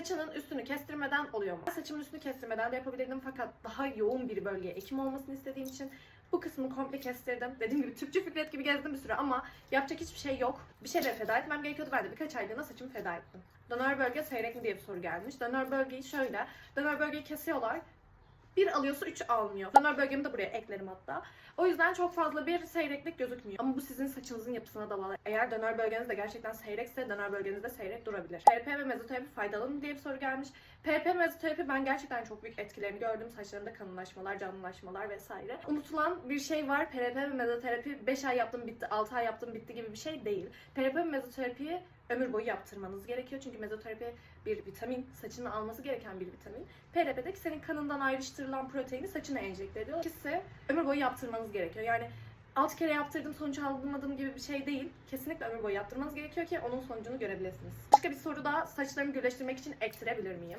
Saçının üstünü kestirmeden oluyor mu? Saçımın üstünü kestirmeden de yapabilirdim fakat daha yoğun bir bölgeye ekim olmasını istediğim için bu kısmını komple kestirdim. Dediğim gibi Türkçü Fikret gibi gezdim bir süre ama yapacak hiçbir şey yok. Bir şeyler feda etmem gerekiyordu. Ben de birkaç aylığına saçımı feda ettim. Döner bölge seyrek mi diye bir soru gelmiş. Döner bölgeyi şöyle. Döner bölgeyi kesiyorlar. Bir alıyorsa üç almıyor. Döner bölgemi de buraya eklerim hatta. O yüzden çok fazla bir seyreklik gözükmüyor. Ama bu sizin saçınızın yapısına da bağlı. Eğer döner bölgeniz de gerçekten seyrekse döner bölgenizde seyrek durabilir. PRP ve mezoterapi faydalı mı diye bir soru gelmiş. PRP mezoterapi ben gerçekten çok büyük etkilerini gördüm. Saçlarımda kalınlaşmalar, canlılaşmalar vesaire. Unutulan bir şey var. PRP ve mezoterapi 5 ay yaptım bitti, 6 ay yaptım bitti gibi bir şey değil. PRP ve mezoterapiyi ömür boyu yaptırmanız gerekiyor. Çünkü mezoterapi bir vitamin, saçının alması gereken bir vitamin. PRP'deki senin kanından ayrıştırılan proteini saçına enjekte ediyor. İkisi ömür boyu yaptırmanız gerekiyor. Yani 6 kere yaptırdım sonuç almadım gibi bir şey değil. Kesinlikle ömür boyu yaptırmanız gerekiyor ki onun sonucunu görebilirsiniz. Başka bir soru da saçlarımı gürleştirmek için ektirebilir miyim?